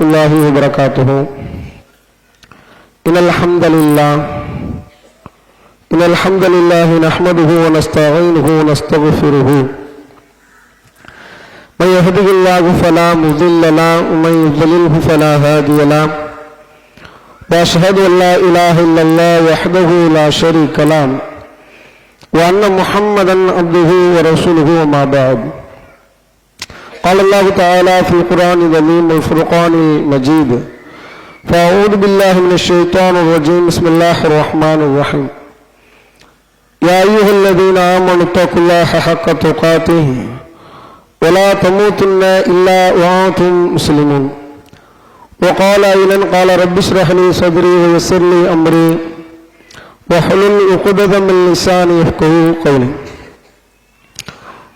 الله وبركاته إن الحمد لله إن الحمد لله نحمده ونستعينه ونستغفره من يهده الله فلا مضل له ومن يضلله فلا هادي له وأشهد أن لا إله إلا الله وحده لا شريك له وأن محمدا عبده ورسوله وما بعد قال الله تعالى في القرآن العظيم والفرقان المجيد. فأعوذ بالله من الشيطان الرجيم. بسم الله الرحمن الرحيم. يا أيها الذين آمنوا اتقوا الله حق تقاته ولا تموتن إلا وأنتم مسلمون. وقال أيضا قال رب اشرح لي صدري ويسر لي أمري وحلل عقدة من لساني يفقهوا قولي.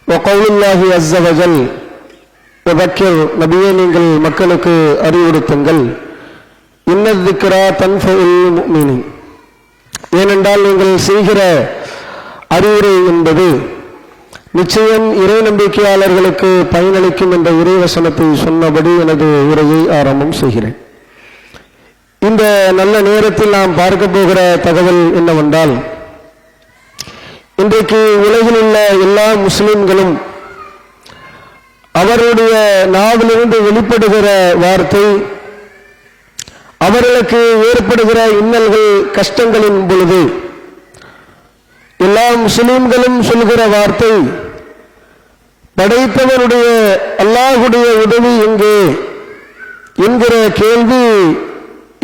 وقول الله عز وجل வக்கீர் நபியே நீங்கள் மக்களுக்கு அறிவுறுத்துங்கள். இன்னதிக்கிறா தன்ஃபைல் மீனி ஏனென்றால் நீங்கள் செய்கிற அறிவுரை என்பது நிச்சயம் இறை நம்பிக்கையாளர்களுக்கு பயனளிக்கும் என்ற இறைவசனத்தை சொன்னபடி எனது உரையை ஆரம்பம் செய்கிறேன். இந்த நல்ல நேரத்தில் நாம் பார்க்க போகிற தகவல் என்னவென்றால் இன்றைக்கு உலகில் உள்ள எல்லா முஸ்லிம்களும் அவருடைய நாவிலிருந்து வெளிப்படுகிற வார்த்தை அவர்களுக்கு ஏற்படுகிற இன்னல்கள் கஷ்டங்களின் பொழுது. எல்லா முஸ்லீம்களும் சொல்கிற வார்த்தை படைப்பவருடைய அல்லாஹுடைய உதவி எங்கே? என்கிற கேள்வி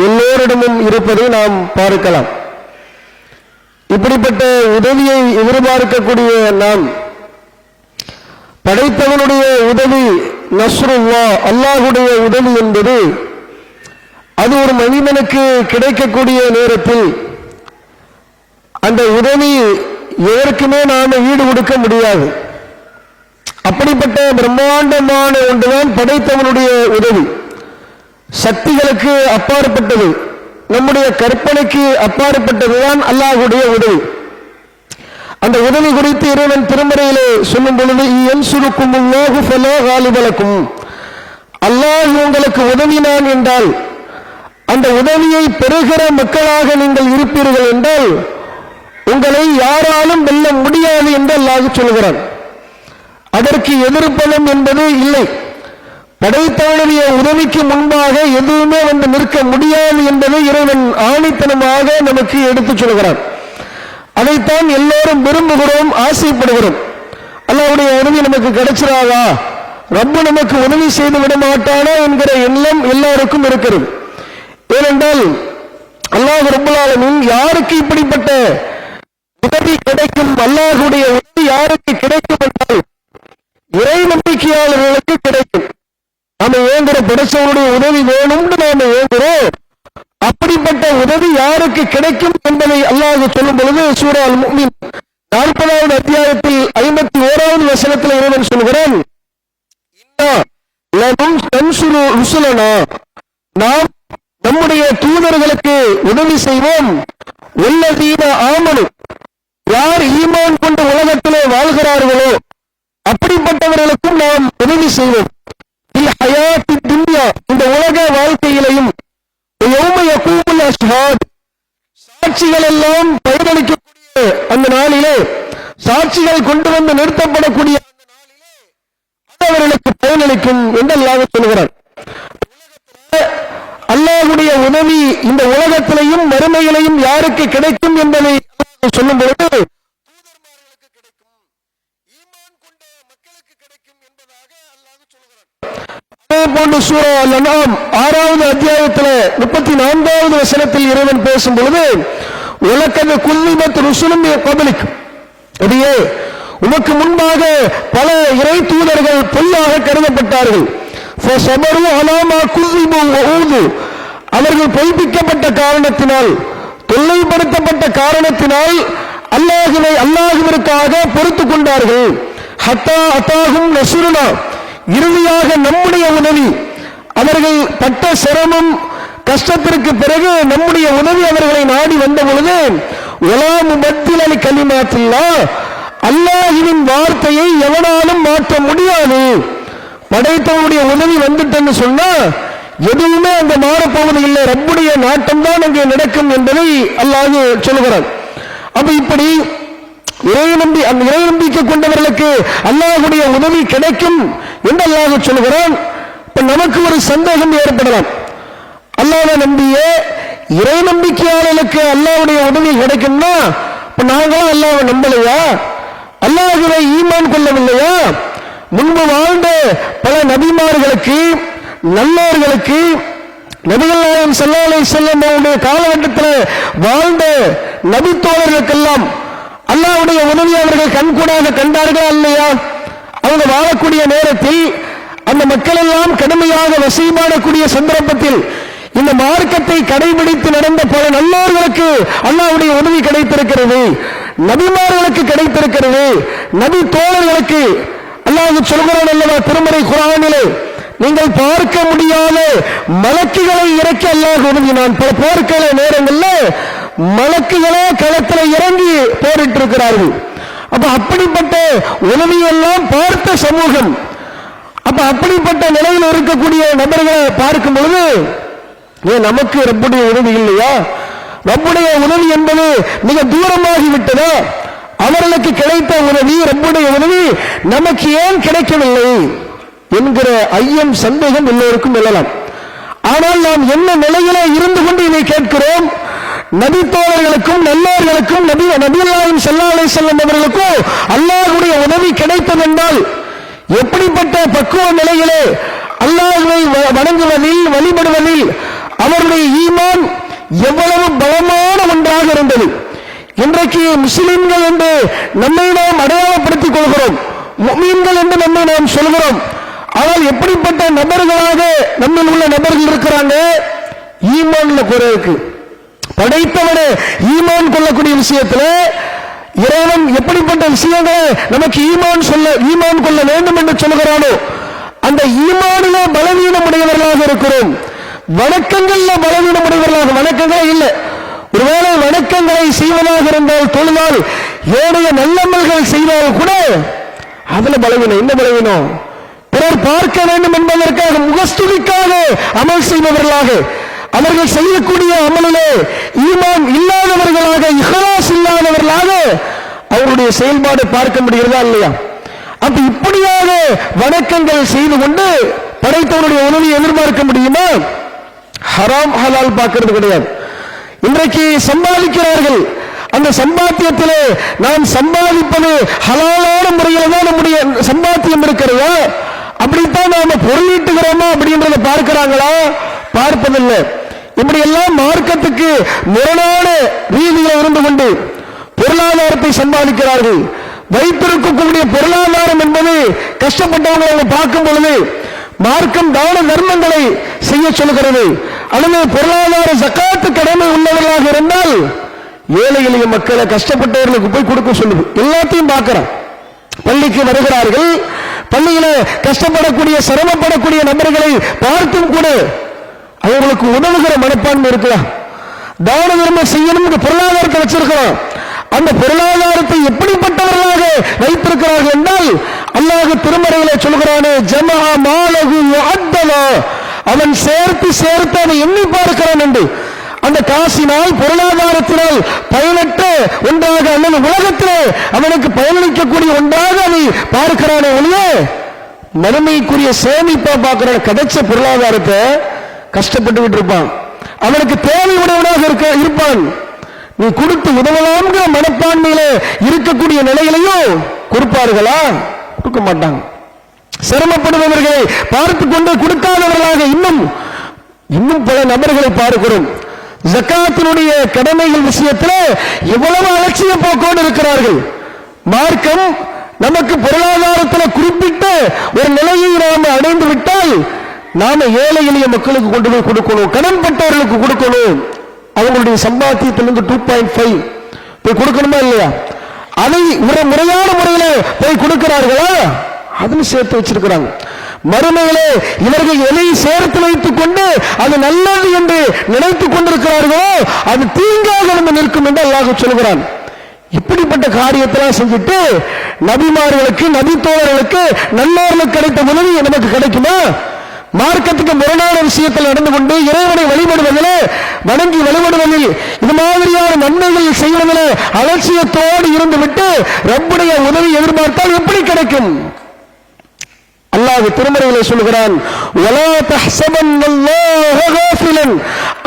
எல்லோரிடமும் இருப்பதை நாம் பார்க்கலாம். இப்படிப்பட்ட உதவியை எதிர்பார்க்கக்கூடிய நாம் படைத்தவனுடைய உதவி நஸ்ருல்லா அல்லாஹுடைய உதவி என்பது அது ஒரு மனிதனுக்கு கிடைக்கக்கூடிய நேரத்தில் அந்த உதவி எதற்குமே நாம் ஈடு கொடுக்க முடியாது. அப்படிப்பட்ட பிரம்மாண்டமான ஒன்றுதான் படைத்தவனுடைய உதவி. சக்திகளுக்கு அப்பாற்பட்டது. நம்முடைய கற்பனைக்கு அப்பாற்பட்டதுதான் அல்லாஹுடைய உதவி. அந்த உதவி குறித்து இறைவன் திருமறையிலே சொல்லும் பொழுது என் சுருக்கும் காலிபலக்கும். அல்லாஹ் உங்களுக்கு உதவினான் என்றால் அந்த உதவியை பெறுகிற மக்களாக நீங்கள் இருப்பீர்கள் என்றால் உங்களை யாராலும் வெல்ல முடியாது என்று அல்லாஹ் சொல்கிறான். அதற்கு எதிர்ப்பதும் என்பது இல்லை. படைத்தவனுடைய உதவிக்கு முன்பாக எதுவுமே வந்து நிற்க முடியாது என்பதை இறைவன் ஆணித்தனமாக நமக்கு எடுத்துச் சொல்கிறான். அதைத்தான் எல்லோரும் விரும்புகிறோம் ஆசைப்படுகிறோம். அல்லாவுடைய உதவி நமக்கு கிடைச்சிடாதா ரொம்ப நமக்கு உதவி செய்து விட மாட்டானா என்கிற எண்ணம் எல்லாருக்கும் இருக்கிறது. ஏனென்றால் அல்லாஹ் ரபுல்லாலமின் யாருக்கு இப்படிப்பட்ட உதவி கிடைக்கும்? அல்லாஹுடைய உதவி யாருக்கு கிடைக்கும் என்றால் இறை நம்பிக்கையாளர்களுக்கு கிடைக்கும். நாம ஏங்குற படைச்சவனுடைய உதவி வேணும்னு நாம ஏங்குறோம். அப்படிப்பட்ட உதவி யாருக்கு கிடைக்கும் என்பதை அல்லாஹ் சொல்லும் பொழுது சூரா அல் முக்மின் நாற்பதாவது அத்தியாயத்தில் ஐம்பத்தி ஓராவது வசனத்தில் இறைவன் சொல்கிறான் ருசுலனா நம்முடைய தூதர்களுக்கு உதவி செய்வோம் உள்ளதீன ஆமனு யார் ஈமான் கொண்டு உலகத்திலே வாழ்கிறார்களோ அப்படிப்பட்டவர்களுக்கும் நாம் உதவி செய்வோம் துன்யா இந்த உலக வாழ்க்கையிலையும் சாட்சிகள் எல்லாம் பயனளிக்கக்கூடிய அந்த நாளிலே சாட்சிகள் கொண்டு வந்து நிறுத்தப்படக்கூடிய அவர்களுக்கு பயனளிக்கும் என்று அல்லாஹ் சொல்கிறார் அல்லாஹுடைய உதவி இந்த உலகத்திலையும் மறுமையிலையும் யாருக்கு கிடைக்கும் என்பதை சொல்லும் பொழுது போன்று சூரா ஆறாவது அத்தியாயத்தில் முப்பத்தி நான்காவது வசனத்தில் இறைவன் பேசும் பொழுது உலக்கது குல்லிமத் ருசுலும் பபலிக் அதையே உமக்கு முன்பாக பல இறை தூதர்கள் பொய்யாக கருதப்பட்டார்கள். அவர்கள் பொய்ப்பிக்கப்பட்ட காரணத்தினால் தொல்லைப்படுத்தப்பட்ட காரணத்தினால் அல்லாஹுவை அல்லாஹுவிற்காக பொறுத்துக் கொண்டார்கள். ஹத்தா அத்தாகும் நசுருனா. இறுதியாக நம்முடைய உதவி. அவர்கள் பட்ட சிரமம் கஷ்டத்திற்கு பிறகு நம்முடைய உதவி அவர்களை நாடி வந்த பொழுது உலாமு மத்தியில் அலி கலிமாத்தில்லா அல்லாஹின் வார்த்தையை எவனாலும் மாற்ற முடியாது. படைத்தவனுடைய உதவி வந்துட்டேன்னு சொன்னா எதுவுமே அந்த மாறப்போவது இல்லை ரப்புடைய நாட்டம் தான் அங்கே நடக்கும் என்பதை அல்லாஹ் சொல்லுகிறான். அப்ப இப்படி இறை நம்பி அந்த இறை நம்பிக்கை கொண்டவர்களுக்கு அல்லாஹுடைய உதவி கிடைக்கும் என்று அல்லாஹ் சொல்லுகிறான். இப்ப நமக்கு ஒரு சந்தேகம் ஏற்படலாம். அல்லாஹ்வை நம்பிய இறை நம்பிக்கையாளர்களுக்கு அல்லாவுடைய உதவி கிடைக்கும்னா இப்ப நாங்களும் அல்லாஹ்வை நம்பலையா? அல்லாஹுவை ஈமான் கொள்ளவில்லையா? முன்பு வாழ்ந்த பல நபிமார்களுக்கு நல்லோர்களுக்கு நபிகள் நாயம் செல்லாலை செல்லும் அவருடைய காலகட்டத்தில் வாழ்ந்த நபித்தோழர்களுக்கெல்லாம் அல்லாவுடைய உதவி அவர்கள் கண்கூடாக கண்டார்களா இல்லையா? அவங்க வாழக்கூடிய நேரத்தில் அந்த மக்கள் எல்லாம் கடுமையாக வசீமாடக்கூடிய சந்தர்ப்பத்தில் இந்த மார்க்கத்தை கடைபிடித்து நடந்த பல நல்லோர்களுக்கு அல்லாவுடைய உதவி கிடைத்திருக்கிறது. நபிமார்களுக்கு கிடைத்திருக்கிறது. நபி தோழர்களுக்கு அல்லாஹ் சொல்கிறோம் அல்லவா திருமறை குரானிலே நீங்கள் பார்க்க முடியாத மலக்குகளை இறக்கி அல்லாஹ் உதவினான். பல போர்க்கள நேரங்களில் மலக்குகளே களத்தில் இறங்கி போரிட்டு இருக்கிறார்கள் அப்ப அப்படிப்பட்ட உதவியெல்லாம் பார்த்த சமூகம் அப்ப அப்படிப்பட்ட நிலையில் இருக்கக்கூடிய நபர்களை பார்க்கும் பொழுது ஏன் நமக்கு ரப்புடைய உதவி இல்லையா? ரப்புடைய உதவி என்பது மிக தூரமாகி விட்டதா அவர்களுக்கு கிடைத்த உதவி ரப்புடைய உதவி நமக்கு ஏன் கிடைக்கவில்லை என்கிற ஐயம் சந்தேகம் எல்லோருக்கும் எழலாம். ஆனால் நாம் என்ன நிலையில இருந்து கொண்டு இதை கேட்கிறோம்? நபித்தோழர்களுக்கும் நல்லோர்களுக்கும் நபி நபியல்லாயும் செல்லாலை செல்லும் அவர்களுக்கும் அல்லாஹுடைய உதவி கிடைத்ததென்றால் எப்படிப்பட்ட பக்குவ நிலையிலே அல்லாஹுவை வணங்குவதில் வழிபடுவதில் அவருடைய ஈமான் எவ்வளவு பலமான ஒன்றாக இருந்தது. இன்றைக்கு முஸ்லிம்கள் என்று நம்மை நாம் அடையாளப்படுத்திக் கொள்கிறோம். மீன்கள் என்று நம்மை நாம் சொல்கிறோம். ஆனால் எப்படிப்பட்ட நபர்களாக நம்ம உள்ள நபர்கள் இருக்கிறாங்க? ஈமான்ல குறை இருக்கு. படைத்தவனை ஈமான் கொள்ளக்கூடிய விஷயத்துல இறைவன் எப்படிப்பட்ட விஷயங்களை நமக்கு ஈமான் சொல்ல ஈமான் கொள்ள வேண்டும் என்று சொல்கிறானோ அந்த ஈமானிலே பலவீனம் உடையவர்களாக இருக்கிறோம். வணக்கங்கள்ல பலவீனம் உடையவர்களாக வணக்கங்களே இல்லை. ஒருவேளை வணக்கங்களை செய்வதாக இருந்தால் தொழுதால் ஏனைய நல்லமல்கள் செய்தால் கூட அதுல பலவீனம். என்ன பலவீனம்? பிறர் பார்க்க வேண்டும் என்பதற்காக முகஸ்துதிக்காக அமல் செய்பவர்களாக அவர்கள் செய்யக்கூடிய அமலிலே ஈமான் இல்லாதவர்களாக இஹலாஸ் இல்லாதவர்களாக அவருடைய செயல்பாடு பார்க்க முடிகிறதா இல்லையா? அப்ப இப்படியாக வணக்கங்கள் செய்து கொண்டு படைத்தவருடைய உதவியை எதிர்பார்க்க முடியுமா? ஹராம் ஹலால் பார்க்கறது கிடையாது. இன்றைக்கு சம்பாதிக்கிறார்கள். அந்த சம்பாத்தியத்திலே நாம் சம்பாதிப்பது ஹலாலான முறையில் தான் நம்முடைய சம்பாத்தியம் இருக்கிறதா. அப்படித்தான் நாம பொருளீட்டுகிறோமா அப்படின்றத பார்க்கிறாங்களா? பார்ப்பதில்லை. இப்படி எல்லாம் மார்க்கத்துக்கு முரணான ரீதியில் இருந்து கொண்டு பொருளாதாரத்தை சம்பாதிக்கிறார்கள். வைத்திருக்கக்கூடிய பொருளாதாரம் என்பது கஷ்டப்பட்டவங்களை அவங்க பார்க்கும் பொழுது மார்க்கம் தான தர்மங்களை செய்ய சொல்கிறது. அல்லது பொருளாதார சக்காத்து கடமை உள்ளவர்களாக இருந்தால் ஏழை எளிய மக்களை கஷ்டப்பட்டவர்களுக்கு போய் கொடுக்க சொல்லுது. எல்லாத்தையும் பார்க்கிறோம். பள்ளிக்கு வருகிறார்கள். பள்ளியில கஷ்டப்படக்கூடிய சிரமப்படக்கூடிய நபர்களை பார்த்தும் கூட அவர்களுக்கு உதவுகிற மனப்பான்மை இருக்கலாம் தான தர்மம் செய்யணும் பொருளாதாரத்தை வச்சிருக்கிறோம். அந்த பொருளாதாரத்தை எப்படிப்பட்டவர்களாக வைத்திருக்கிறார்கள் என்றால் அல்லாஹ் திருமறைகளை சொல்கிறானே ஜமா மாலகு அத்தவா அவன் சேர்த்து சேர்த்து அதை எண்ணி பார்க்கிறான் என்று. அந்த காசினால் பொருளாதாரத்தினால் பயனற்ற ஒன்றாக அல்லது உலகத்திலே அவனுக்கு பயனளிக்கக்கூடிய ஒன்றாக அதை பார்க்கிறானே ஒழிய மறுமைக்குரிய சேமிப்பா பார்க்கிற கிடைச்ச பொருளாதாரத்தை கஷ்டப்பட்டு இருப்பான். அவனுக்கு தேவை உடையவனாக இருக்க இருப்பான். நீ கொடுத்து உதவலாம்ங்கிற மனப்பான்மையில இருக்கக்கூடிய நிலையிலையும் கொடுப்பார்களா? கொடுக்க மாட்டாங்க. சிரமப்படுபவர்களை பார்த்து கொண்டு கொடுக்காதவர்களாக இன்னும் இன்னும் பல நபர்களை பார்க்கிறோம். ஜக்காத்தினுடைய கடமைகள் விஷயத்தில் எவ்வளவு அலட்சிய போக்கோடு இருக்கிறார்கள். மார்க்கம் நமக்கு பொருளாதாரத்தில் குறிப்பிட்ட ஒரு நிலையை நாம் அடைந்து விட்டால் நாம ஏழை எளிய மக்களுக்கு கொண்டு போய் கொடுக்கணும் கடன் பட்டவர்களுக்கு கொடுக்கணும். அவங்களுடைய சம்பாத்தியத்திலிருந்து டூ பாயிண்ட் ஃபைவ் போய் கொடுக்கணுமா இல்லையா? அதை முறையான முறையில் போய் கொடுக்கிறார்களா? அதுன்னு சேர்த்து வச்சிருக்கிறாங்க. மறுமையிலே இவர்கள் எதை சேர்த்து வைத்துக் கொண்டு அது நல்லது என்று நினைத்துக் கொண்டிருக்கிறார்களோ அது தீங்காக நம்ம நிற்கும் என்று அல்லாஹ் சொல்கிறான். இப்படிப்பட்ட காரியத்தெல்லாம் செஞ்சுட்டு நபிமார்களுக்கு நபித்தோழர்களுக்கு தோழர்களுக்கு கிடைத்த உதவி நமக்கு கிடைக்குமா? மார்க்கத்துக்கு முரணான விஷயத்தில் நடந்து கொண்டு இறைவனை வழிபடுவதில் வணங்கி வழிபடுவதில் இது மாதிரியான நன்மைகள் செய்வதில் அலட்சியத்தோடு இருந்துவிட்டு ரப்புடைய உதவி எதிர்பார்த்தால் எப்படி கிடைக்கும்? அல்லாஹ் திருமறைகளை சொல்கிறான்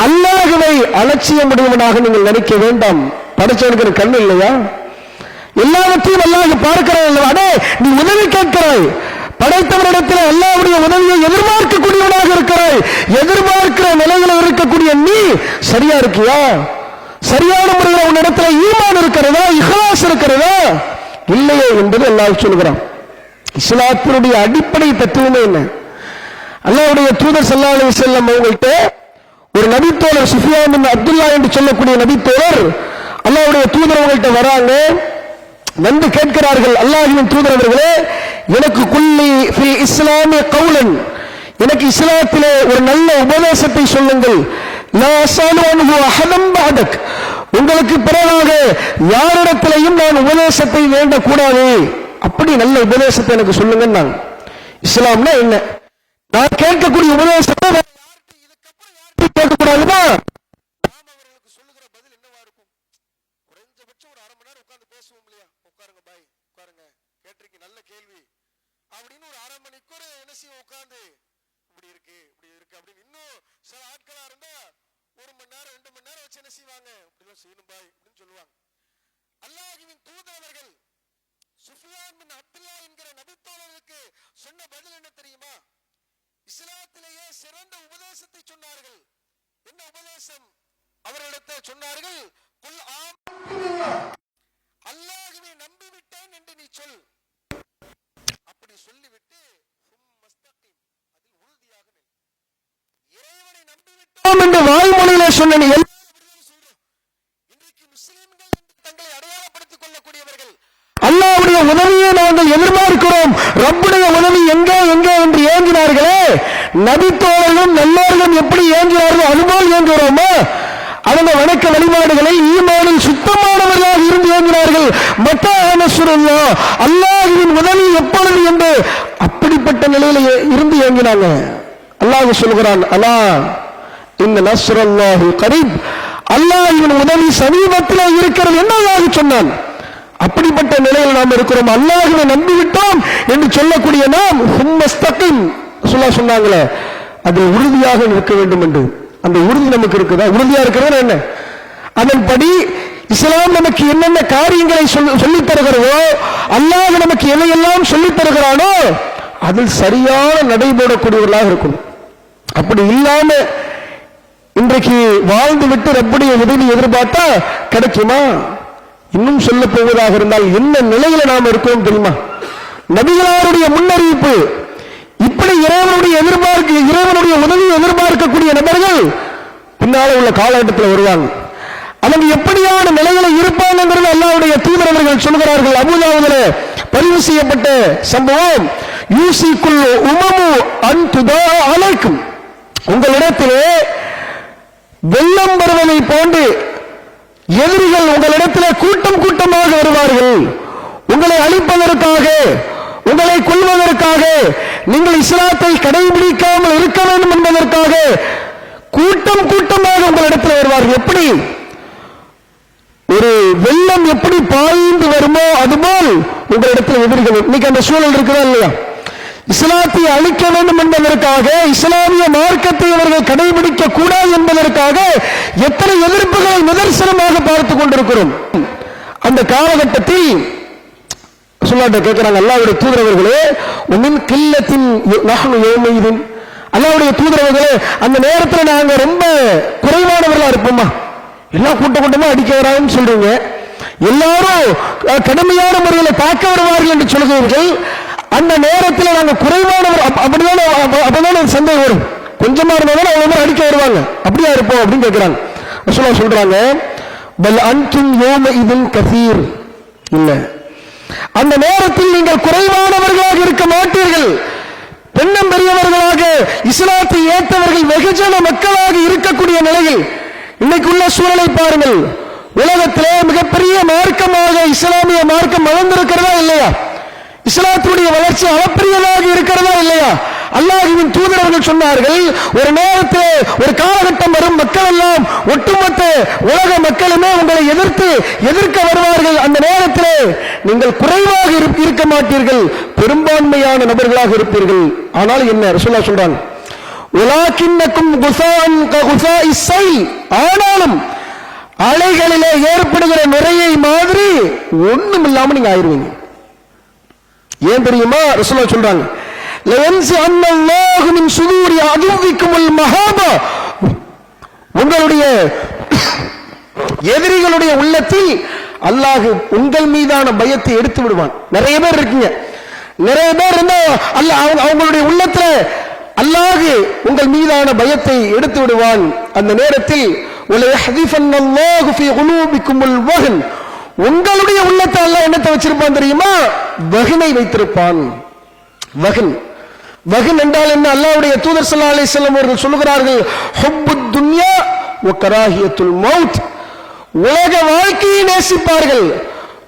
அல்லாஹுவை அலட்சியம் உடையவனாக நீங்கள் நினைக்க வேண்டாம். படைச்சவனுக்கு கண் இல்லையா? எல்லாவற்றையும் அல்லாஹ் பார்க்கிறாய் அல்லவா? அடே நீ உதவி கேட்கிறாய். படைத்தவரிடத்தில் அல்லாஹ்வுடைய உதவியை எதிர்பார்க்கக்கூடியவனாக இருக்கிறாய். எதிர்பார்க்கிற நிலையில இருக்கக்கூடிய நீ சரியா இருக்கியா? சரியான முறையில் உன்னிடத்தில் ஈமான் இருக்கிறதா இஹலாஸ் இருக்கிறதா? இல்லையே என்பது எல்லாரும் சொல்கிறான் இஸ்லாத்தினுடைய அடிப்படை தத்துவமே என்ன? அல்லாவுடைய தூதர் ஸல்லல்லாஹு செல்லம் வஸல்லம் அவங்கள்ட்ட ஒரு நபித்தோழர் சுஃபியாமின் அப்துல்லா என்று சொல்லக்கூடிய நபித்தோழர் அல்லாவுடைய தூதர் அவங்கள்ட்ட வராங்க. வந்து கேட்கிறார்கள் அல்லாஹின் தூதர் அவர்களே எனக்கு குள்ளி இஸ்லாமிய கவுலன் எனக்கு இஸ்லாத்திலே ஒரு நல்ல உபதேசத்தை சொல்லுங்கள். உங்களுக்கு பிறகாக யாரிடத்திலையும் நான் உபதேசத்தை வேண்டக்கூடாது. அப்படி நல்ல உபதேசத்தை எனக்கு சொல்லுங்க இஸ்லாம்னா என்ன? நான் கேட்கக்கூடிய உபதேசத்தை வேற யார்கிட்ட இதுக்கப்புறம் யார்கிட்ட கேட்கக்கூடாதுன்னா நாம அவர்களுக்கு சொல்லுகிற பதில் என்னவா இருக்கும்? குறைஞ்சபட்சம் ஒரு அரை மணி நேரம் உட்காந்து பேசுவோம் இல்லையா? உட்காருங்க பாய் உட்காருங்க. கேட்டிருக்கீங்க நல்ல கேள்வி. அப்படின்னு ஒரு அரை மணிக்கு ஒரு என்ன செய்யும் உட்கார்ந்து இப்படி இருக்கு இப்படி இருக்கு அப்படின்னு இன்னும் சில ஆட்களா இருந்தா ஒரு மணி நேரம் ரெண்டு மணி நேரம் வச்சு என்ன செய்வாங்க இப்படிலாம் செய்யணும் பாய் அப்படின்னு சொல்லுவாங்க. அல்லாஹ்வின் தூதரவர்கள் சுஃபியான் பின் அப்துல்லா என்கிற நபித்தோழர்களுக்கு சொன்ன பதில் என்ன தெரியுமா? இஸ்லாத்திலேயே சிறந்த உபதேசத்தை சொன்னார்கள். என்ன உபதேசம்? அவர்களிடத்தை சொன்னார்கள் குல் ஆம். நம்பி நம்பிவிட்டேன் என்று நீ சொல். அப்படி சொல்லிவிட்டு அதில் உறுதியாக இறைவனை நம்பிவிட்டோம் என்று வாய்மொழியிலே சொன்ன இன்றைக்கு முஸ்லிம்கள் தங்களை அடையாளப்படுத்திக் கொள்ளக்கூடியவர்கள் அல்லாஹ்வுடைய உதவியை நாங்கள் எதிர்பார்க்கிறோம். ரப்புடைய உதவி எங்கே எங்கே என்று ஏங்கினார்களே? நபித்தோழர்களும் நல்லோர்களும் எப்படி ஏங்கினார்களோ அதுபோல் ஏங்குகிறோமா? அவங்க வணக்க வழிபாடுகளை ஈமானில் சுத்தமானவர்களாக இருந்து ஏங்கினார்கள். மத்தானசுரல்லா அல்லாஹ்வின் உதவி எப்பொழுது என்று அப்படிப்பட்ட நிலையில இருந்து ஏங்கினாங்க. அல்லாஹ் சொல்கிறான் அலா இந்த நஸ்ரல்லாஹு கரீப். அல்லாஹின் உதவி சமீபத்தில் இருக்கிறது என்ன சொன்னான். அப்படிப்பட்ட நிலையில் நாம் இருக்கிறோம். அல்லாஹுவை நம்பிவிட்டோம் என்று சொல்லக்கூடிய நாம் சும்மஸ்தகிம் சொல்ல சொன்னாங்களே அதில் உறுதியாக இருக்க வேண்டும் என்று. அந்த உறுதி நமக்கு இருக்குதா? உறுதியா இருக்கிறதா என்ன? அதன்படி இஸ்லாம் நமக்கு என்னென்ன காரியங்களை சொல்லி சொல்லித் தருகிறதோ அல்லாஹ் நமக்கு எதையெல்லாம் சொல்லித் தருகிறானோ அதில் சரியான நடைபெறக்கூடியவர்களாக இருக்கும். அப்படி இல்லாம இன்றைக்கு வாழ்ந்து விட்டு ரப்புடைய உதவி எதிர்பார்த்தா கிடைக்குமா? இன்னும் சொல்ல போவதாக இருந்தால் என்ன நிலையில நாம் இருக்கோம் தெரியுமா? நபிகளாருடைய முன்னறிவிப்பு இப்படி இறைவனுடைய எதிர்பார்க்க இறைவனுடைய உதவியை எதிர்பார்க்கக்கூடிய நபர்கள் பின்னால உள்ள காலகட்டத்தில் வருவாங்க. அவங்க எப்படியான நிலையில இருப்பாங்கிறது அல்லாவுடைய தூதரவர்கள் சொல்கிறார்கள். அபுதாவுல பதிவு செய்யப்பட்ட சம்பவம் யூசிக்குள் உமமு அன்புதா அலைக்கும். உங்களிடத்திலே வெள்ளம் வருவதை போன்று எதிரிகள் உங்களிடத்தில் கூட்டம் கூட்டமாக வருவார்கள். உங்களை அழிப்பதற்காக உங்களை கொல்வதற்காக நீங்கள் இஸ்லாத்தை கடைபிடிக்காமல் இருக்க வேண்டும் என்பதற்காக கூட்டம் கூட்டமாக உங்களிடத்தில் வருவார்கள். எப்படி? ஒரு வெள்ளம் எப்படி பாய்ந்து வருமோ அதுபோல் உங்களிடத்தில் எதிரிகள் இன்னைக்கு அந்த சூழல் இருக்குதா இல்லையா? இஸ்லாத்தை அழிக்க வேண்டும் என்பதற்காக இஸ்லாமிய மார்க்கத்தை அவர்கள் கடைபிடிக்க கூடாது என்பதற்காக எத்தனை எதிர்ப்புகளை நிதர்சனமாக பார்த்துக் கொண்டிருக்கிறோம். அந்த காலகட்டத்தில் சொல்லாட்ட கேட்கிறாங்க அல்லாவுடைய தூதரவர்களே உன்னின் கில்லத்தின் நகனு யோமையின் அல்லாவுடைய தூதரவர்களே அந்த நேரத்தில் நாங்க ரொம்ப குறைவானவர்களா இருப்போமா? எல்லாம் கூட்ட கூட்டமா அடிக்க வராங்கன்னு சொல்றீங்க. எல்லாரும் கடுமையான முறையில் தாக்க வருவார்கள் என்று சொல்கிறீர்கள். அந்த நேரத்தில் நாங்கள் குறைவானவர் அப்படிதான் அப்படிதானே அப்ப- சந்தேகம் வரும். கொஞ்சமா இருந்தாலும் அவங்க பேர் அடிக்க வருவாங்க. அப்படியா இருப்போம் அப்படின்னு கேட்கிறாங்க ரசூலுல்லாஹ் சொல்றாங்க பல் அன்றும் யோம இதில் கசீர். இல்லை. அந்த நேரத்தில் நீங்கள் குறைவானவர்களாக இருக்க மாட்டீர்கள். பெண்ணம் பெரியவர்களாக இஸ்லாத்தை ஏற்றவர்கள் வெகுஜன மக்களாக இருக்கக்கூடிய நிலையில் இன்னைக்குள்ள சூழலை பாருங்கள். உலகத்திலே மிகப்பெரிய மார்க்கமாக இஸ்லாமிய மார்க்கம் வளர்ந்திருக்கிறதா இல்லையா? இஸ்லாத்துடைய வளர்ச்சி அளப்பரியதாக இருக்கிறதா இல்லையா? அல்லாஹுவின் தூதரவர்கள் சொன்னார்கள் ஒரு நேரத்தில் ஒரு காலகட்டம் வரும் மக்கள் எல்லாம் ஒட்டுமொத்த உலக மக்களுமே உங்களை எதிர்த்து எதிர்க்க வருவார்கள். அந்த நேரத்தில் நீங்கள் குறைவாக இருக்க மாட்டீர்கள் பெரும்பான்மையான நபர்களாக இருப்பீர்கள். ஆனால் என்ன? ரசூலா சொல்றாங்க உலாக்கின்னக்கும் குசான் குசா இசை ஆனாலும் அலைகளிலே ஏற்படுகிற நிறையை மாதிரி ஒண்ணும் இல்லாம நீங்க ஆயிருவீங்க. ஏன் தெரியுமா? ரசூலா சொல்றாங்க லயன்சி அன்னல்லாஹு மின் சுதூரி அதுவிக்குமுல் மஹாபா. உங்களுடைய எதிரிகளுடைய உள்ளத்தில் அல்லாஹு உங்கள் மீதான பயத்தை எடுத்து விடுவான். நிறைய பேர் இருக்கீங்க. நிறைய பேர் இருந்தா அல்ல அவங்களுடைய உள்ளத்துல அல்லாஹு உங்கள் மீதான பயத்தை எடுத்து விடுவான். அந்த நேரத்தில் உலக ஹதிஃபன் அல்லாஹு ஃபி குலூபிக்குமுல் வகன் உங்களுடைய உள்ளத்தை அல்லாஹ் என்னத்தை வச்சிருப்பான் தெரியுமா? வகினை வைத்திருப்பான். வகன். வகன் என்றால் என்ன? அல்லாவுடைய தூதர் ஸல்லல்லாஹு அலைஹி அவர்கள் சொல்லுகிறார்கள் ஹொப்பு துன்யா வ மவுத் உலக வாழ்க்கையை நேசிப்பார்கள்.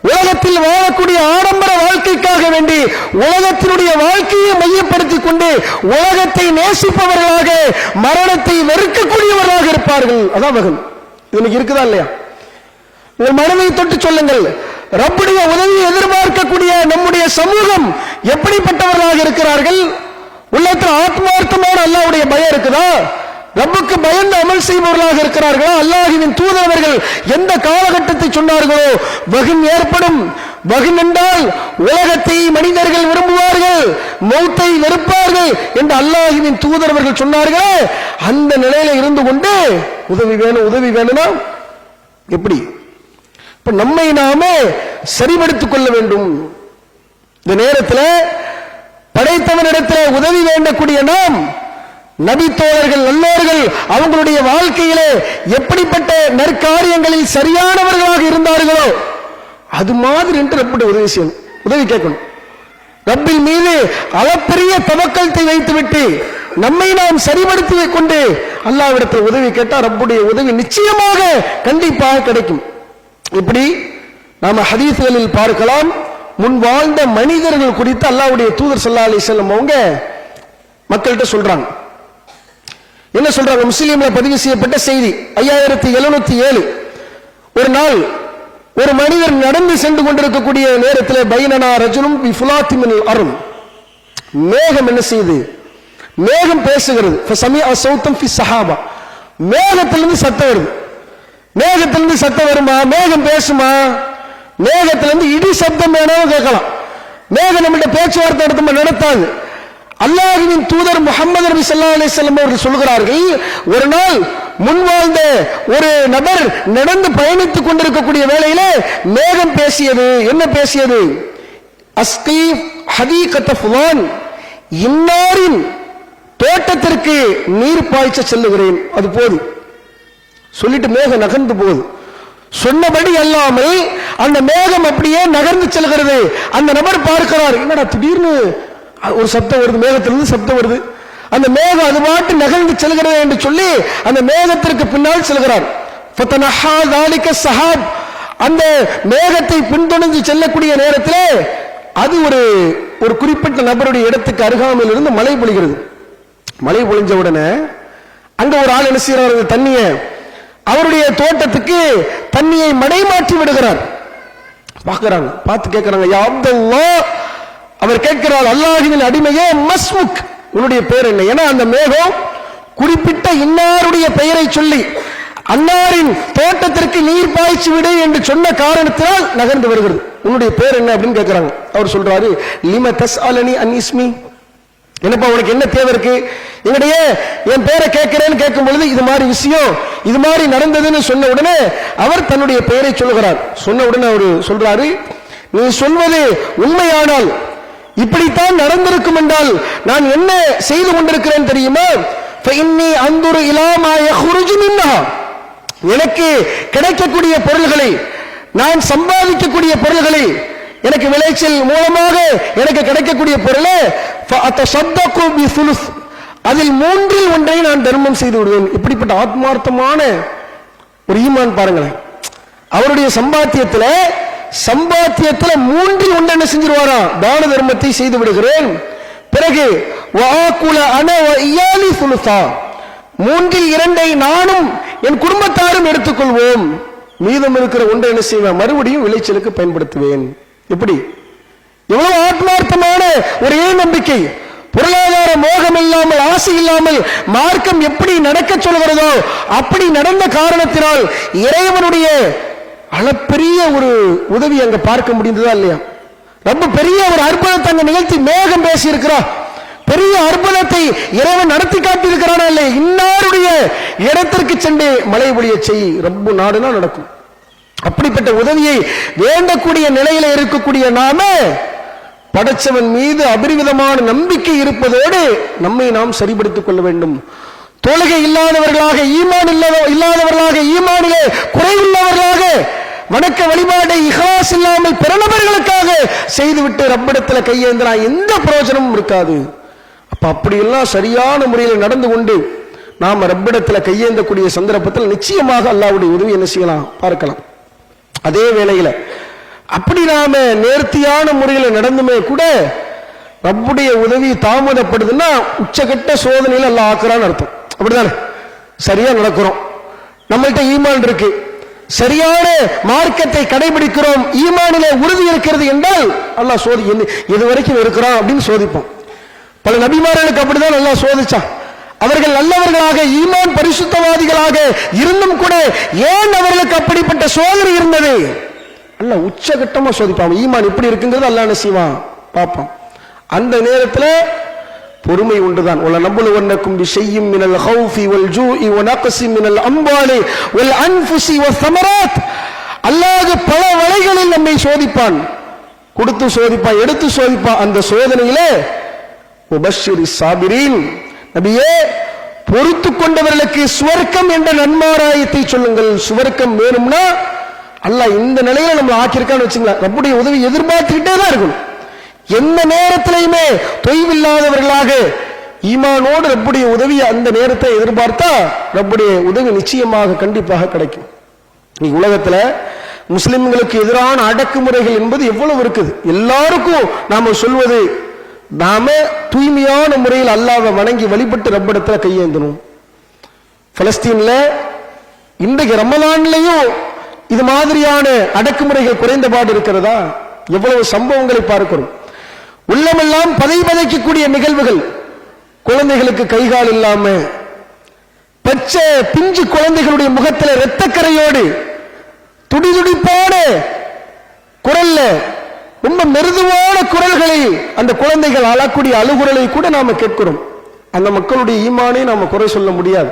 உலகத்தில் வாழக்கூடிய ஆடம்பர வாழ்க்கைக்காக வேண்டி உலகத்தினுடைய வாழ்க்கையை மையப்படுத்திக் கொண்டு உலகத்தை நேசிப்பவர்களாக மரணத்தை வெறுக்கக்கூடியவர்களாக இருப்பார்கள். அதான் வகன். இது இன்னைக்கு இருக்குதா இல்லையா? உங்கள் மனதை தொட்டு சொல்லுங்கள். ரப்புடைய உதவியை எதிர்பார்க்கக்கூடிய நம்முடைய சமூகம் எப்படிப்பட்டவர்களாக இருக்கிறார்கள்? உள்ளத்தில் ஆத்மார்த்தமான அல்லாவுடைய பயம் இருக்குதா? ரப்புக்கு பயந்து அமல் செய்பவர்களாக இருக்கிறார்களா? அல்லாஹுவின் தூதரவர்கள் எந்த காலகட்டத்தை சொன்னார்களோ வகின் ஏற்படும். வகும் என்றால் உலகத்தை மனிதர்கள் விரும்புவார்கள் மௌத்தை வெறுப்பார்கள் என்று அல்லாஹுவின் தூதரவர்கள் சொன்னார்களே அந்த நிலையில இருந்து கொண்டு உதவி வேணும் உதவி வேணும்னா எப்படி? இப்ப நம்மை நாமே சரிபடுத்திக் கொள்ள வேண்டும். இந்த நேரத்தில் படைத்தவனிடத்தில் உதவி வேண்டக்கூடிய நாம் நபித்தோழர்கள் நல்லோர்கள் அவங்களுடைய வாழ்க்கையிலே எப்படிப்பட்ட நற்காரியங்களில் சரியானவர்களாக இருந்தார்களோ அது மாதிரி என்று ரப்பிட்ட உதவி செய்யணும். உதவி கேட்கணும். ரப்பின் மீது அளப்பெரிய தவக்கலத்தை வைத்துவிட்டு நம்மை நாம் சரிபடுத்தி கொண்டு அல்லாவிடத்தில் உதவி கேட்டால் ரப்புடைய உதவி நிச்சயமாக கண்டிப்பாக கிடைக்கும். இப்படி நாம ஹதீஸ்களில் பார்க்கலாம். முன் வாழ்ந்த மனிதர்கள் குறித்து அல்லாஹ்வுடைய தூதர் சல்லா அலி செல்லம் அவங்க மக்கள்கிட்ட சொல்றாங்க. என்ன சொல்றாங்க? முஸ்லீம்ல பதிவு செய்யப்பட்ட செய்தி ஐயாயிரத்தி எழுநூத்தி ஏழு. ஒரு நாள் ஒரு மனிதர் நடந்து சென்று கொண்டிருக்கக்கூடிய நேரத்தில் பைனனா ரஜனும் பி ஃபுலாத்திமின் அரும் மேகம் என்ன செய்யுது? மேகம் பேசுகிறது. சமய சௌத்தம் சஹாபா. மேகத்திலிருந்து சத்தம் வருது. மேகத்திலிருந்து சத்தம் வருமா? மேகம் பேசுமா? மேகத்திலிருந்து இடி சப்தம் வேணாலும் கேட்கலாம். மேகம் நம்மகிட்ட பேச்சுவார்த்தை நடத்த நடத்தாது. அல்லாஹுவின் தூதர் முகமது நபி சல்லா அலி செல்லம் அவர்கள் சொல்கிறார்கள் ஒரு நாள் முன் வாழ்ந்த ஒரு நபர் நடந்து பயணித்துக் கொண்டிருக்கக்கூடிய வேளையில மேகம் பேசியது. என்ன பேசியது? அஸ்கி ஹதி ஃபுலான் இன்னாரின் தோட்டத்திற்கு நீர் பாய்ச்ச செல்லுகிறேன். அது போதும். சொல்லிட்டு மேகம் நகர்ந்து போகுது. சொன்னபடி அல்லாமல் அந்த மேகம் அப்படியே நகர்ந்து செல்கிறது. அந்த நபர் பார்க்கிறார் என்னடா திடீர்னு ஒரு சப்தம் வருது மேகத்திலிருந்து சப்தம் வருது. அந்த மேகம் அது பாட்டு நகர்ந்து செல்கிறது என்று சொல்லி அந்த மேகத்திற்கு பின்னால் செல்கிறார். சஹாப். அந்த மேகத்தை பின்தொடர்ந்து செல்லக்கூடிய நேரத்தில் அது ஒரு ஒரு குறிப்பிட்ட நபருடைய இடத்துக்கு அருகாமையில் இருந்து மழை பொழிகிறது. மழை பொழிஞ்ச உடனே அங்க ஒரு ஆள் என்ன செய்யறாரு அந்த அவருடைய தோட்டத்துக்கு தண்ணியை மடைமாற்றி விடுகிறார். பார்க்கிறாங்க பார்த்து கேட்கிறாங்க யா அப்துல்லா. அவர் கேட்கிறார் அல்லாஹின் அடிமையே மஸ்முக். உன்னுடைய பேர் என்ன? ஏன்னா அந்த மேகம் குறிப்பிட்ட இன்னாருடைய பெயரை சொல்லி அன்னாரின் தோட்டத்திற்கு நீர் பாய்ச்சி விடு என்று சொன்ன காரணத்தினால் நகர்ந்து வருகிறது. உன்னுடைய பேர் என்ன அப்படின்னு கேட்கிறாங்க. அவர் சொல்றாரு லிம தஸ் அலனி அன்இஸ்மி என்னப்பா உனக்கு என்ன தேவை இருக்கு? என்னுடைய என் பேரை கேட்கிறேன்னு கேட்கும் பொழுது இது மாதிரி விஷயம் இது மாதிரி நடந்ததுன்னு சொன்ன உடனே அவர் தன்னுடைய பெயரை சொல்லுகிறார். சொன்ன உடனே அவர் சொல்றாரு நீ சொல்வது உண்மையானால் இப்படித்தான் நடந்திருக்கும் என்றால் நான் என்ன செய்து கொண்டிருக்கிறேன் தெரியுமா? அந்தூர் இலாமாய எனக்கு கிடைக்கக்கூடிய பொருள்களை நான் சம்பாதிக்கக்கூடிய பொருள்களை எனக்கு விளைச்சல் மூலமாக எனக்கு கிடைக்கக்கூடிய பொருளை அதில் மூன்றில் ஒன்றை நான் தர்மம் செய்து விடுவேன். இப்படிப்பட்ட ஆத்மார்த்தமான ஒரு ஈமான் பாருங்களேன். அவருடைய சம்பாத்தியத்தில் சம்பாத்தியத்தில் மூன்றில் ஒன்று என்ன செஞ்சிருவாரா? தான தர்மத்தை செய்து விடுகிறேன். பிறகு மூன்றில் இரண்டை நானும் என் குடும்பத்தாரும் எடுத்துக்கொள்வோம். மீதம் இருக்கிற ஒன்றை என்ன செய்வேன்? மறுபடியும் விளைச்சலுக்கு பயன்படுத்துவேன். எப்படி எவ்வளவு ஆத்மார்த்தமான ஒரு நம்பிக்கை. பொருளாதார மோகம் இல்லாமல் ஆசை இல்லாமல் மார்க்கம் எப்படி நடக்க சொல்கிறதோ அப்படி நடந்த காரணத்தினால் இறைவனுடைய அளப்பெரிய ஒரு உதவி அங்க பார்க்க முடிந்ததா இல்லையா? ரொம்ப பெரிய ஒரு அற்புதத்தை அங்க நிகழ்த்தி மேகம் பேசி இருக்கிறார் பெரிய அற்புதத்தை இறைவன் நடத்தி காட்டியிருக்கிறானா இல்லை இன்னாருடைய இடத்திற்கு சென்று மழை பொழிய செய். ரொம்ப நாடுனா நடக்கும். அப்படிப்பட்ட உதவியை வேண்டக்கூடிய நிலையில இருக்கக்கூடிய நாம படைச்சவன் மீது அபரிவிதமான நம்பிக்கை இருப்பதோடு நம்மை நாம் சரிபடுத்திக் கொள்ள வேண்டும். தொழுகை இல்லாதவர்களாக ஈமான் இல்லாத இல்லாதவர்களாக ஈமானிலே குறைவுள்ளவர்களாக வணக்க வழிபாடை இஹாஸ் இல்லாமல் பிறநபர்களுக்காக செய்துவிட்டு ரப்பிடத்துல கையேந்திரா எந்த பிரயோஜனமும் இருக்காது. அப்ப அப்படியெல்லாம் சரியான முறையில் நடந்து கொண்டு நாம் ரப்பிடத்துல கையேந்தக்கூடிய சந்தர்ப்பத்தில் நிச்சயமாக அல்லாவுடைய உதவி என்ன செய்யலாம்? பார்க்கலாம். அதே வேளையில் அப்படி நாம நேர்த்தியான முறையில் நடந்துமே கூட ரப்புடைய உதவி தாமதப்படுதுன்னா உச்சகட்ட சோதனையில் எல்லாம் ஆக்குறான்னு அர்த்தம். அப்படிதானே? சரியா நடக்கிறோம். நம்மள்கிட்ட ஈமான் இருக்கு. சரியான மார்க்கத்தை கடைபிடிக்கிறோம். ஈமானிலே உறுதி இருக்கிறது என்றால் அல்லாஹ் சோதி இது வரைக்கும் இருக்கிறோம் அப்படின்னு சோதிப்போம். பல நபிமார்களுக்கு அப்படிதான் நல்லா சோதிச்சான். அவர்கள் நல்லவர்களாக ஈமான் பரிசுத்தவாதிகளாக இருந்தும் கூட ஏன் அவர்களுக்கு அப்படிப்பட்ட சோதனை இருந்தது? அல்ல உச்சகட்டமா சோதிப்பான் ஈமான் இப்படி இருக்குங்கிறது அல்ல செய்வான்? பார்ப்போம் அந்த நேரத்துல பொறுமை உண்டுதான். உல நம்புல ஒன்னக்கும் செய்யும் மினல் ஹவுஃபி வல் ஜூ வ நக்ஸி மினல் அம்பாலி ஒல் அன்புசி ஒ சமராத். அல்லாது பல வழிகளில் நம்மை சோதிப்பான். கொடுத்து சோதிப்பான் எடுத்து சோதிப்பான். அந்த சோதனையிலே உபஷிரி சாபிரீன் நபியே பொறுத்து கொண்டவர்களுக்கு சுவர்க்கம் என்ற நன்மாராயத்தை சொல்லுங்கள். சுவர்க்கம் வேணும்னா அல்ல இந்த நிலையில நம்ம ஆக்கியிருக்கான்னு வச்சுங்களா நம்முடைய உதவி எதிர்பார்த்துக்கிட்டே தான் இருக்கணும். எந்த நேரத்திலையுமே தொய்வில்லாதவர்களாக ஈமானோடு ரப்புடைய உதவி அந்த நேரத்தை எதிர்பார்த்தா ரப்புடைய உதவி நிச்சயமாக கண்டிப்பாக கிடைக்கும். இன்னைக்கு உலகத்துல முஸ்லிம்களுக்கு எதிரான அடக்குமுறைகள் என்பது எவ்வளவு இருக்குது? எல்லாருக்கும் நாம சொல்வது நாம தூய்மையான முறையில் அல்லாஹ்வை வணங்கி வழிபட்டு ரப்படத்தில் கையேந்தணும். பலஸ்தீன்ல இன்றைக்கு ரமலான்லையும் இது மாதிரியான அடக்குமுறைகள் குறைந்தபாடு இருக்கிறதா? எவ்வளவு சம்பவங்களை பார்க்கிறோம். உள்ளமெல்லாம் பதை பதைக்கக்கூடிய நிகழ்வுகள். குழந்தைகளுக்கு கைகால் இல்லாம பச்சை பிஞ்சு குழந்தைகளுடைய முகத்துல இரத்தக்கரையோடு துடிதுடிப்போடு குரல்ல ரொம்ப மிருதுவான குரல்களை அந்த குழந்தைகள் அழக்கூடிய அழுகுரலை கூட நாம கேட்கிறோம். அந்த மக்களுடைய ஈமானை நாம குறை சொல்ல முடியாது.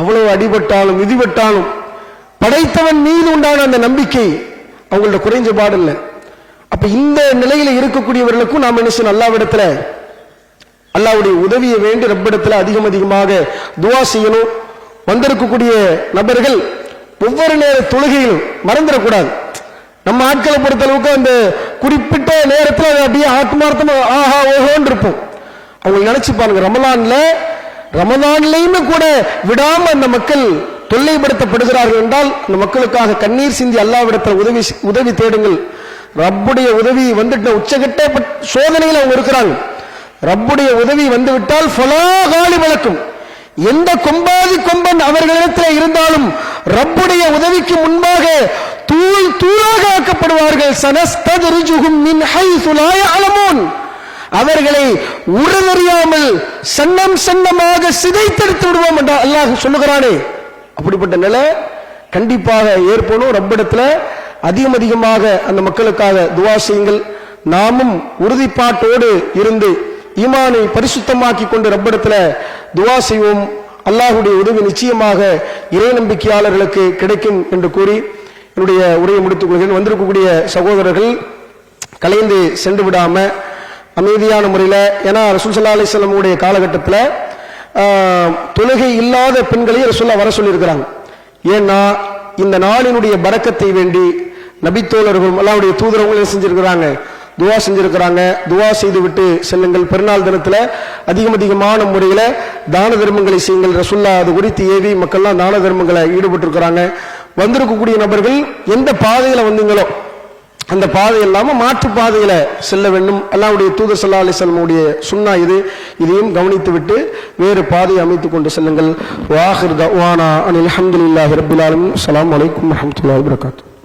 அவ்வளவு அடிபட்டாலும் மிதிபட்டாலும் படைத்தவன் மீது உண்டான அந்த நம்பிக்கை அவங்கள்ட்ட குறைஞ்ச பாடில்லை. அப்ப இந்த நிலையில இருக்கக்கூடியவர்களுக்கும் நாம் என்ன செய்யணும்? அல்லாவிடத்துல அல்லாவுடைய உதவியை வேண்டி ரப்பிடத்துல அதிகம் அதிகமாக துவா செய்யணும். வந்திருக்கக்கூடிய நபர்கள் ஒவ்வொரு நேர தொழுகையிலும் மறந்துடக்கூடாது. நம்ம ஆட்களை பொறுத்தளவுக்கு அந்த குறிப்பிட்ட நேரத்தில் அது அப்படியே ஆத்மார்த்தமா ஆஹா ஓஹோன்னு இருப்போம் அவங்க நினைச்சு பாருங்க ரமலான்ல ரமதான்லையுமே கூட விடாம அந்த மக்கள் தொல்லைப்படுத்தப்படுகிறார்கள் என்றால் அந்த மக்களுக்காக கண்ணீர் சிந்தி அல்லாவிடத்தில் உதவி உதவி தேடுங்கள். ரப்புடைய உதவி வந்துட்டு உச்சகட்ட பட்- சோதனையில் அவங்க இருக்கிறாங்க. ரப்புடைய உதவி வந்துவிட்டால் ஃபலா காலி வழக்கும். எந்த கொம்பாதி கொம்பன் அவர்களிடத்தில் இருந்தாலும் ரப்புடைய உதவிக்கு முன்பாக தூள் தூளாக ஆக்கப்படுவார்கள். சனஸ்ததுருஜுகும் மின் ஹை சுலாய அலமோன் அவர்களை உறவறியாமல் சன்னம் சன்னமாக சிதைத்தெடுத்து விடுவோம் என்று அல்லாஹ் சொல்லுகிறானே. அப்படிப்பட்ட நிலை கண்டிப்பாக ஏற்படும். ரப்பிடத்தில் அதிகம் அதிகமாக அந்த மக்களுக்காக துவா செய்யுங்கள். நாமும் உறுதிப்பாட்டோடு இருந்து ஈமானை பரிசுத்தமாக்கி கொண்டு ரப்படத்தில் துவா செய்வோம். அல்லாஹுடைய உதவி நிச்சயமாக இறை நம்பிக்கையாளர்களுக்கு கிடைக்கும் என்று கூறி என்னுடைய உரையை முடித்துக் கொள்கிறேன். வந்திருக்கக்கூடிய சகோதரர்கள் கலைந்து சென்று விடாம அமைதியான முறையில் ஏன்னா ரசூல் சல்லா அலிஸ்லமுடைய காலகட்டத்தில் தொழுகை இல்லாத பெண்களையும் ரசூல்லா வர சொல்லியிருக்கிறாங்க. ஏன்னா இந்த நாளினுடைய பறக்கத்தை வேண்டி நபித்தோழர்களும் அல்லாவுடைய தூதரவங்களும் செஞ்சிருக்கிறாங்க? துவா செஞ்சிருக்கிறாங்க. துவா செய்து விட்டு செல்லுங்கள். பெருநாள் தினத்துல அதிகம் அதிகமான முறையில் தான தர்மங்களை செய்யுங்கள். ரசுல்லா அது குறித்து ஏவி மக்கள்லாம் தான தர்மங்களை ஈடுபட்டிருக்கிறாங்க. வந்திருக்கக்கூடிய நபர்கள் எந்த பாதையில் வந்தீங்களோ அந்த பாதை இல்லாமல் மாற்று பாதையில் செல்ல வேண்டும். அல்லாவுடைய தூதர் சல்லா அலிஸ்லமுடைய சுண்ணா இது. இதையும் கவனித்து விட்டு வேறு பாதையை அமைத்து கொண்டு செல்லுங்கள். வாஹிர் தவானா அனில் அஹமதுல்லாஹி ரபில் அலாம் வலைக்கம் அலைக்கும் வரகாத்து